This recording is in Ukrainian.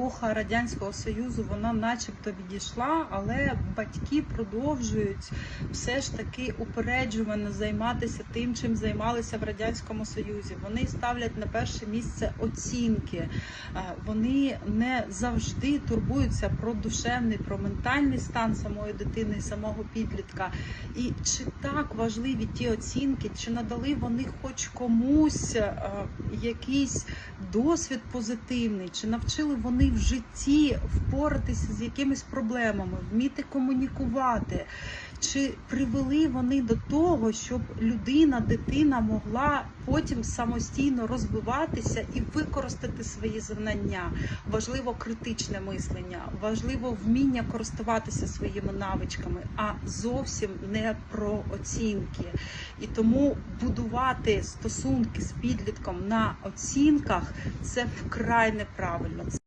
епоха радянського союзу вона, начебто, відійшла, але батьки продовжують все ж таки упереджувано займатися тим, чим займалися в радянському союзі. Вони ставлять на перше місце оцінки. Е, Вони не завжди турбуються про душевний, про ментальний стан самої дитини, і самого підлітка. І чи так важливі ті оцінки, чи надали вони хоч комусь е, якийсь досвід позитивний, чи навчили вони в житті впоратися з якимись проблемами, вміти комунікувати, чи привели вони до того, щоб людина, дитина могла потім самостійно розвиватися і використати свої знання. Важливо критичне мислення, важливо вміння користуватися своїми навичками, а зовсім не про оцінки. І тому будувати стосунки з підлітком на оцінках це вкрай неправильно.